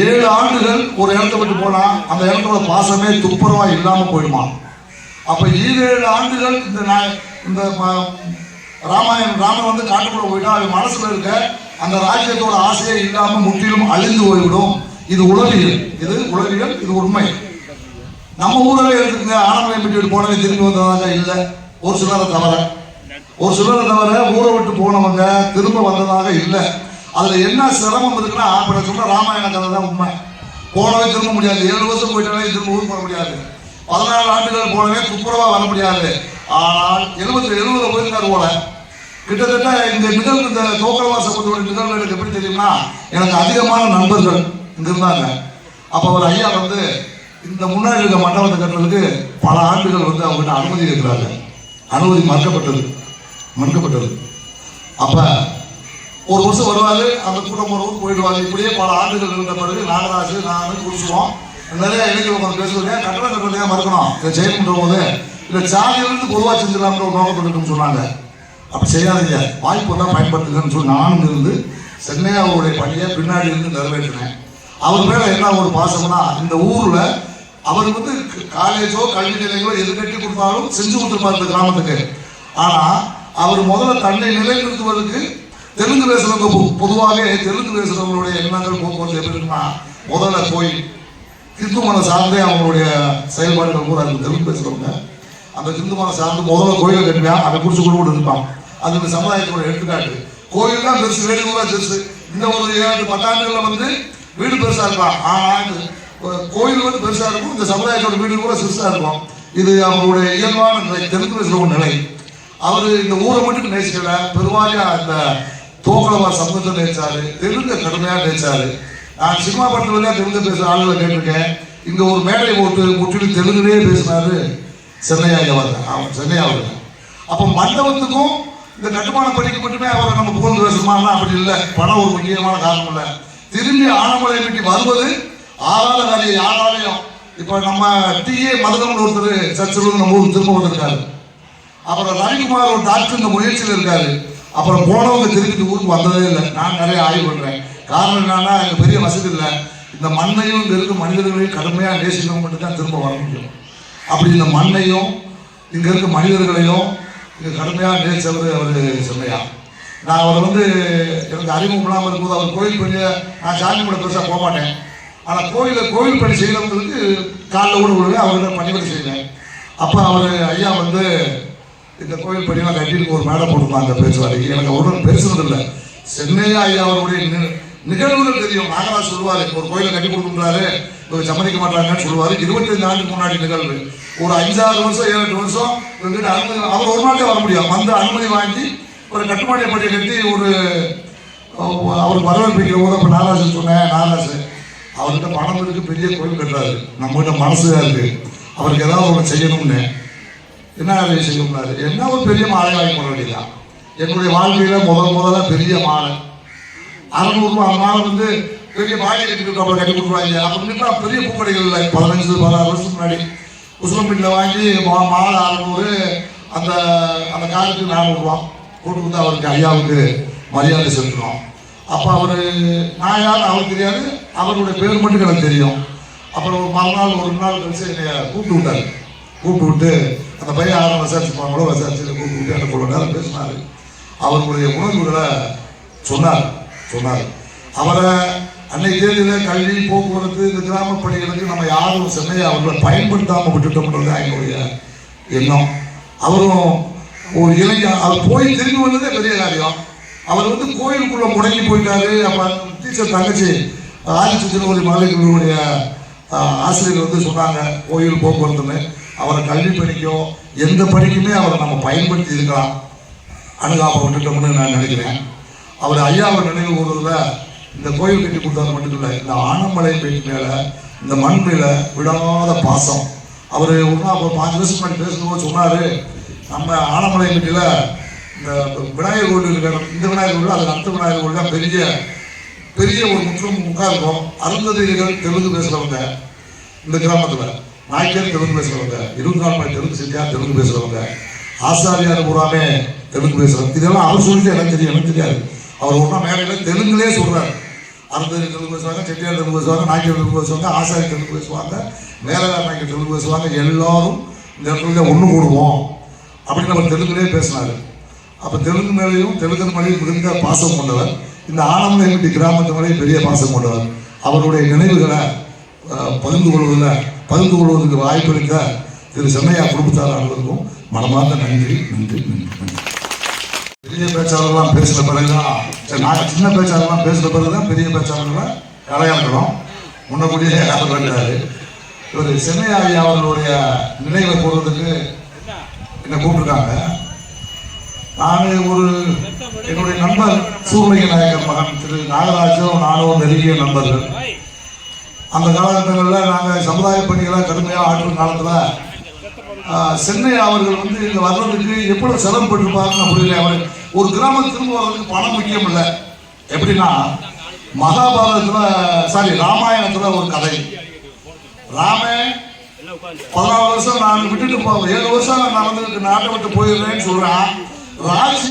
ஏழு ஆண்டுகள் ஒரு இடத்த விட்டு போனா அந்த இடத்தோட பாசமே துப்புரவா இல்லாம போயிடுமா? அப்ப ஈரேழு ஆண்டுகள் இந்த இந்த ராமாயணம் ராமன் வந்து காட்டுக்குள்ள போயிட்டா அவன் மனசுல இருக்க அந்த ராஜ்யத்தோட ஆசையே இல்லாம முற்றிலும் அழிந்து போய்விடும். இது உளவியல். இது உளவியல் இது உண்மை. நம்ம ஊரில் இருக்குங்க ஆனமலை விட்டு போனவே திரும்பி வந்ததாக இல்லை. ஒரு சிலரை தவிர. ஒரு சிலரை தவிர ஊரை விட்டு போனவங்க திரும்ப வந்ததாக இல்லை. அதுல என்ன சிரமம் இருக்குன்னா அப்படி சொன்ன ராமாயண கதை தான் உண்மை. போனவே திரும்ப முடியாது. ஏழு வருஷம் போயிட்டாலே திரும்ப ஊர் போக முடியாது. பதினாலு ஆண்டுகள் போனவே துப்புரவா வர முடியாது. ஆனால் எழுபத்தி எழுபதுல போயிருந்தார் போல. கிட்டத்தட்ட இந்த நிகழ்வு இந்த தோக்கலவாசப்பத்தோட நிகழ்வு எனக்கு எப்படி தெரியும்னா எனக்கு அதிகமான நண்பர்கள் இங்க இருந்தாங்க. அப்ப அவர் ஐயா வந்து இந்த முன்னாடி இருக்க மண்டபத்தை கட்டுறதுக்கு பல ஆண்டுகள் வந்து அவங்ககிட்ட அனுமதி கேட்கிறாங்க. அனுமதி மறுக்கப்பட்டது. மறுக்கப்பட்டது. அப்போ ஒரு வருஷம் வருவாரு அந்த கூட்டம் ஒரு போயிடுவாங்க இப்படியே பல ஆண்டுகள் இருந்த பிறகு நாகராஜ் நான் குடிச்சுவோம் நிறைய இளைஞர்கள் உட்காந்து பேசுவாங்க. கட்டணம் கட்டுறதுக்காக மறுக்கணும்? இதை செய்யணுன்ற போது இல்லை சாதியிலிருந்து பொதுவாக செஞ்சிடலாம்ன்ற ஒரு நோக்கம் இருக்குன்னு சொன்னாங்க. அப்படி செய்யாதீங்க. வாய்ப்பு தான் பயன்படுத்துங்கன்னு சொல்லி நானும் இருந்து சென்னை அவருடைய பணியை பின்னாடி இருந்து நிறைவேற்றினேன். அவர் மேல என்ன ஒரு பாசம்னா இந்த ஊர்ல அவர் வந்து காலேஜோ கல்வி நிலையங்களோ எது கட்டி கொடுத்தாலும் செஞ்சு கொடுத்துருப்பார் இந்த கிராமத்துக்கு. ஆனா அவர் முதல்ல தன்னை நிலைநிறுத்துவதற்கு தெலுங்கு பேசுறவங்க பொதுவாகவே தெலுங்கு பேசுறவங்களுடைய எண்ணங்கள் போகும்போது எப்படி இருக்குன்னா முதல்ல கோயில் இந்து மனம் சார்ந்தே அவங்களுடைய செயல்பாடுகள் கூட இருக்கு. தெலுங்கு பேசுறவங்க. அந்த இந்து மனம் சார்ந்து முதல்ல கோயிலை கட்டினா அதை குறிச்சு கூட கூட இருப்பான் அது இந்த சமுதாயத்தோட எடுத்துக்காட்டு. கோயில் தான் பெருசு வேடு கூட பெருசு. இந்த ஒரு ஏழு பத்தாண்டுகளில் வந்து வீடு பெருசா இருக்கலாம் ஆனால் கோயில் வந்து பெருசா இருக்கும். இந்த சமுதாயத்தோட வீடு கூட சிறுசா இருக்கும். இது அவங்களுடைய இயல்பான நிலை தெலுங்கு ஒரு நிலை. அவர் இந்த ஊரை மட்டும் நேசிக்கல. பெருவாரியா இந்த தோக்கலவா சமூகத்தை நினைச்சாரு தெலுங்க கடுமையா நினைச்சாரு நான் சினிமா படத்துல வழியா தெலுங்கு பேசுற ஆளுகளை கேட்டிருக்கேன். இங்க ஒரு மேடை போட்டு முற்றிலும் தெலுங்குலேயே பேசினாரு சென்னை ஐயா அவர் சென்னை அவர். அப்போ மண்டபத்துக்கும் இந்த கட்டுமான பணிக்கு மட்டுமே அவரை நம்ம புகழ்ந்து பேசணுமானா அப்படி இல்லை. பணம் ஒரு முக்கியமான காரணம் இல்லை. திரும்பி ஆனமலை பற்றி வருவது ஆறாத காரியம் யாராலையும். இப்போ நம்ம டிஏ மதுரம்னு ஒருத்தர் சர்ச்சில் நம்ம ஊர் திரும்ப வந்திருக்காரு. அப்புறம் ரவிக்குமார் ஒரு டாக்டர் இந்த முயற்சியில் இருக்காரு. அப்புறம் போனவங்க திருப்பி ஊருக்கு வந்ததே இல்லை. நான் நிறைய ஆய்வு பண்ணுறேன் காரணம் என்னன்னா எனக்கு பெரிய வசதி இல்லை. இந்த மண்ணையும் இங்கே இருக்க மனிதர்களையும் கடுமையாக நேசிக்கணும் மட்டும் தான் திரும்ப வர முடியும். அப்படி இந்த மண்ணையும் இங்கே இருக்க மனிதர்களையும் இங்கே கடுமையாக நேசிச்சவர் அவர் செம்மையா. நான் அவர் வந்து எனக்கு அறிமுகம் இல்லாமல் இருக்கும்போது அவர் கோயில் பணியை நான் சாமி கூட பெருசாக போக மாட்டேன். ஆனால் கோயிலில் கோயில் பணி செய்கிறவங்களுக்கு காலைல கூட விடுவேன் அவர்கிட்ட பணிபுரி செய்வேன். அப்போ அவர் ஐயா வந்து இந்த கோயில் படியெல்லாம் கட்டிட்டு ஒரு மேடை போட்டுப்பாங்க பேசுவார் எனக்கு அவரும் பேசுறது இல்லை. சென்னையா ஐயா அவருடைய நிகழ்வுகள் தெரியும். நாகராஜ் சொல்லுவாரு ஒரு கோயிலை கட்டி கொடுக்குறாரு இவங்க சம்மதிக்க மாட்டாங்கன்னு சொல்லுவாரு. இருபத்தஞ்சு ஆண்டுக்கு முன்னாடி நிகழ்வு. ஒரு அஞ்சாறு வருஷம் ஏழு எட்டு வருஷம் இவங்கிட்ட அனுமதி அவர் ஒரு நாட்டே வர முடியும். வந்து அனுமதி வாங்கி ஒரு கட்டுமான பட்டியை கட்டி ஒரு அவருக்கு வரவேற்பிக்கிற போது அப்போ நாகராஜன் சொன்னேன் நாகராஜ் அவர்கிட்ட பணம் இருக்கு பெரிய கோயில் கட்டுறாரு. நம்மகிட்ட மனசு தான் இருக்கு. அவருக்கு ஏதாவது ஒன்று செய்யணும்னு. என்ன வேலை செய்யணும்னாரு என்ன ஒரு பெரிய மாலை வாங்கி போட வேண்டியதான் என்னுடைய வாழ்க்கையில முதல் முதல்ல பெரிய மாலை. அறநூறுபா அந்த மாலை வந்து பெரிய மாலை கட்டிட்டு அப்புறம் கட்டி கொடுக்குறாங்க. அப்படின்னா பெரிய பூக்கடைகள் இல்லை. பதினஞ்சு பதினாறு வருஷத்துக்கு முன்னாடி உசுலம்பீட்டில் வாங்கி மாலை அறநூறு அந்த அந்த காலத்துக்கு நானூறுரூவா கூட்டு வந்து அவருக்கு ஐயாவுக்கு மரியாதை செலுத்தணும். அப்போ அவர் நான் யார் அவருக்கு தெரியாது. அவருடைய பேர் மட்டும் எனக்கு தெரியும். அப்புறம் ஒரு மறுநாள் ஒரு நாள் கழிச்சு என்னை கூப்பிட்டு விட்டாரு. கூப்பிட்டு விட்டு அந்த பையன் யாரும் விசாரிச்சு போனாங்களோ விசாரிச்சு கூப்பிட்டு விட்டு எனக்கு நேரம் பேசினார். அவருடைய உணர்வுகளை சொன்னார் சொன்னார். அவரை அன்னைக்கு தேதியில் கல்வி போக்குவரத்து இந்த கிராம பணிகளுக்கு நம்ம யாரும் சென்னையை அவர்களை பயன்படுத்தாமல் விட்டுட்டோம்ன்றது எங்களுடைய எண்ணம். அவரும் ஒரு இளைஞர் அவர் போய் திரும்பி வந்ததே பெரிய காரியம். அவர் வந்து கோயிலுக்குள்ள முடங்கி போயிட்டாரு. அப்ப டீச்சர் தங்கச்சி ஆதிச்சு திருமதி மகளிர்களுடைய ஆசிரியர் வந்து சொன்னாங்க கோயில் போக்குவரத்துன்னு. அவரை கல்வி படிக்கோ எந்த படிக்குமே அவரை நம்ம பயன்படுத்தி இருக்கலாம் அணுகாம விட்டுட்டோம்னு நான் நினைக்கிறேன். அவர் ஐயாவை நினைவு கூறுறதுல இந்த கோயில் கட்டி கொடுத்தாரு மட்டும் இல்லை இந்த ஆனமலை பேட்டி மேலே இந்த மண் மேலே விடாத பாசம். அவர் ஒன்றா நாள் ஒரு பாஞ்சு வருஷம் பண்ணி பேசும்போது சொன்னார் நம்ம ஆனமலை பேட்டியில இந்த விநாயகர் கோவில் இருக்கிற இந்த விநாயகர் கோயில் அது அடுத்த விநாயகர் கோவில் தான் பெரிய பெரிய ஒரு முற்றும் முக்கா இருக்கும் அருந்ததிகள் தெலுங்கு பேசுகிறவங்க இந்த கிராமத்தில். நாய்க்கர் தெலுங்கு பேசுறவங்க இருபத்தி நாலு மணி தெலுங்கு செட்டியார் தெலுங்கு பேசுறவங்க. ஆசாரியார் பூராமே தெலுங்கு பேசுறவங்க இதெல்லாம் அவர் சொல்லிட்டு எனக்கு தெரியும் எனக்கு தெரியாது. அவர் ஒன்றா மேடையில் தெலுங்குலே சொல்றாரு. அருந்ததி தெலுங்கு பேசுவாங்க செட்டியார் தெலுங்கு பேசுவாங்க நாய்க்கர் தெலுங்கு பேசுவாங்க ஆசாரி தெலுங்கு பேசுவாங்க மேலதார் நாய்க்கர் தெலுங்கு பேசுவாங்க. எல்லாரும் இந்த இடத்துல ஒன்று கூடுவோம் அப்படின்னு அவர் தெலுங்குலேயே பேசினார். அப்போ தெலுங்கு மேலேயும் தெலுங்கு மேலேயும் மிகுந்த பாசம் கொண்டவர். இந்த ஆனந்தங்குடி கிராமத்து மேலேயும் பெரிய பாசம் கொண்டவர். அவருடைய நினைவுகளை பகிர்ந்து கொள்வதில் பகிர்ந்து கொள்வதற்கு வாய்ப்பளித்த திரு செம்மையா குடும்பத்தார் அவர்களுக்கும் மனமார்ந்த நன்றி நன்றி நன்றி பெரிய பேச்சாளர்லாம் பேசின பிறகுதான் சரி நான் சின்ன பேச்சாளர்லாம் பேசின பிறகுதான் பெரிய பேச்சாளர்களை கலையாளர்களும் முன்னக்கூடியே அவர் இவர் சென்னையாவி அவர்களுடைய நினைவை போடுறதுக்கு என்னை கூப்பிட்டுருக்காங்க. நான் ஒரு என்னுடைய நண்பர் சூரிய நாயகர் மகன் திரு நாகராஜும் நானும் நெருங்கிய நண்பர்கள். அந்த காலகட்டங்களில் நாங்கள் சமுதாய பணிகளாக கடுமையாக ஆற்றும் காலத்தில் சென்னை அவர்கள் வந்து இங்கே வர்றதுக்கு எவ்வளவு சிரமப்பட்டிருப்பாங்க புரியல. அவர் ஒரு கிராமத்திற்கு அவருக்கு பணம் முக்கியம் இல்லை. எப்படின்னா மகாபாரதத்தில் சாரி ராமாயணத்தில் ஒரு கதை. ராமே பதினாலு வருஷம் நான் விட்டுட்டு போவேன் ஏழு வருஷம் நான் நடந்துட்டு நாட்டை விட்டு போயிடுறேன்னு சொல்கிறான் ராஜி